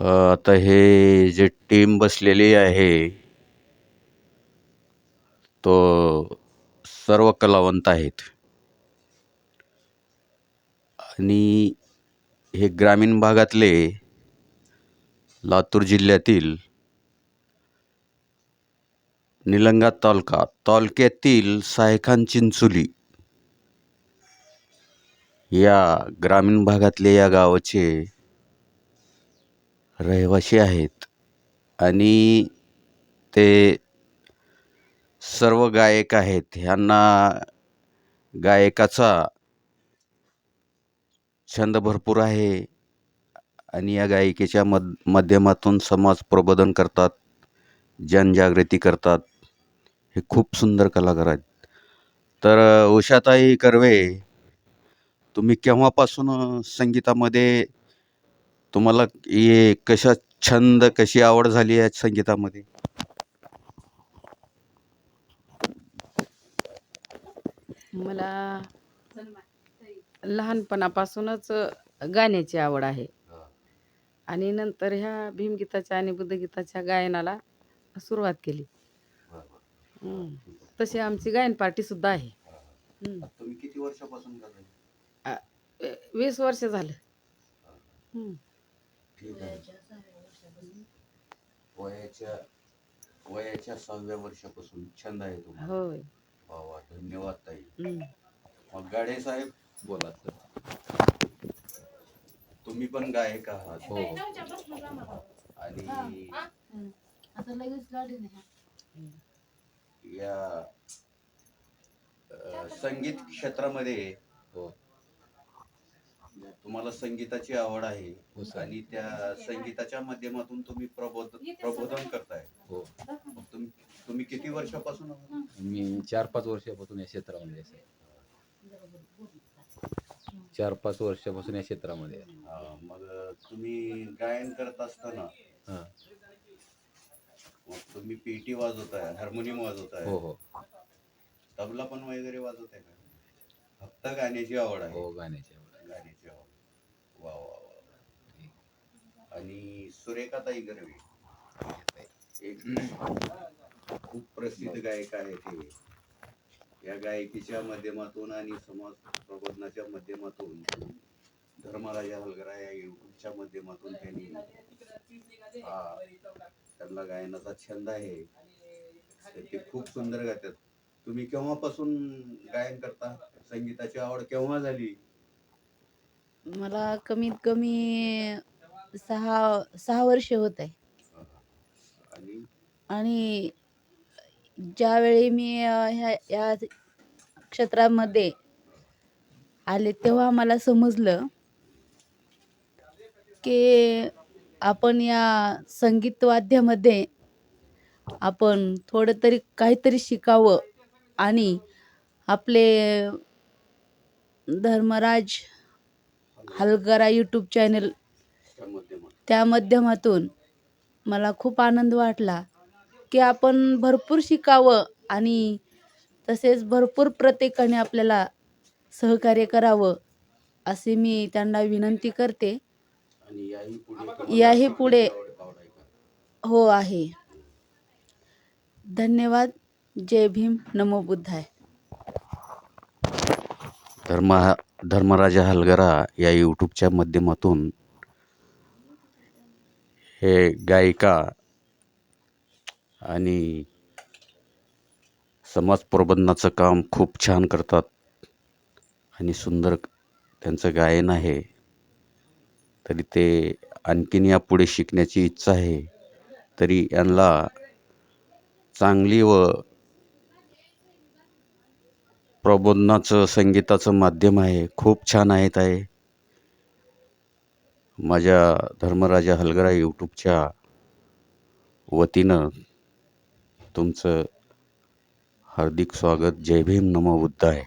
आता हे जे टीम बसलेली आहे तो सर्व कलावंत आहेत. आणि हे ग्रामीण भागातले लातूर जिल्ह्यातील निलंगा तालुका. तालुक्यातील सायखान चिंचोली या ग्रामीण भागातले या गावाचे रहिवासी आहेत. आणि ते सर्व गायक आहेत. ह्यांना गायकाचा छंद भरपूर आहे. आणि या गायिकेच्या मध माध्यमातून समाज प्रबोधन करतात. जनजागृती करतात. हे खूप सुंदर कलाकार आहेत. तर उषाताई कर्वे तुम्ही केव्हापासून संगीतामध्ये तुम्हाला हे कशा छंद कशी आवड झाली आहे संगीतामध्ये? मला लहानपणापासूनच गाण्याची आवड आहे. आणि नंतर ह्या भीमगीताच्या आणि बुद्धगीताच्या गायनाला सुरुवात केली. तशी आमची गायन पार्टी सुद्धा आहे. हम्म. तुम्ही किती वर्षापासून वे- वीस वर्ष झालं. हम्म. ठीक आहे. वयाच्या वयाच्या सहाव्या वर्षापासून छंद आहे तुम्हाला. होय. वा वा धन्यवाद ताई. हम्म. मग गाडे साहेब बोला सर तुम्ही पण गायक आहात. हो. आणि आता लगेच गाडी नाही. या संगीत क्षेत्रामध्ये हो. तुम्हाला संगीताची आवड आहे हो. आणि त्या संगीताच्या माध्यमातून तुम्ही प्रबोध प्रबोधन करताय. हो. तुम्ही किती वर्षापासून? मी चार पाच वर्षापासून या क्षेत्रामध्ये चार पाच वर्षापासून या क्षेत्रामध्ये मग तुम्ही गायन करत असताना मग तुम्ही पेटी वाजवताय हार्मोनियम वाजवताय हो हो. तबला पण वगैरे वाजवताय का? फक्त गाण्याची आवड आहे. हो गाण्याची आवड आहे. गाण्याची आवड. वा वा वा. आणि सुरेखाताई गरवे. एक खूप प्रसिद्ध गायक आहे ते. या गायकीच्या माध्यमातून आणि समाज प्रबोधनाच्या माध्यमातून धर्मराजा हलगरा या युट्यूबच्या माध्यमातून त्यांनी हा, त्यांना गायनाचा छंद आहे. ते खूप सुंदर गातात. तुम्ही केव्हापासून गायन करता? संगीताची आवड केव्हा झाली? मला कमीत कमी सहा सहा वर्ष होत आहे. आणि? आणि ज्यावेळी मी अ, ह्या या क्षेत्रामध्ये आले तेव्हा मला समजलं की आपण या संगीतवाद्यामध्ये आपण थोडं तरी काहीतरी शिकावं आणि आपले धर्मराज हलगरा यूट्यूब चॅनल त्या माध्यमातून मला खूप आनंद वाटला की आपण भरपूर शिकावं आणि तसेच भरपूर प्रत्येकाने आपल्याला सहकार्य करावं असे मी त्यांना विनंती करते. आणि याही पुढे याही पुढे? हो आहे. धन्यवाद. जय भीम. नमो बुद्धाय. धर्म धर्मराजा हलगरा या यूट्यूबच्या माध्यमातून हे गायिका आणि समाज प्रबोधनाचं काम खूप छान करतात आणि सुंदर त्यांचं गायन आहे. तरी ते आणखीन यापुढे शिकण्याची इच्छा आहे. तरी यांना चांगली व प्रबोधनाचं संगीताचं माध्यम आहे. खूप छान आहेत आहे. माझ्या धर्मराजा हलगरा यूट्यूबच्या वतीनं तुमचं हार्दिक स्वागत. जय भीम नमो बुद्धाय.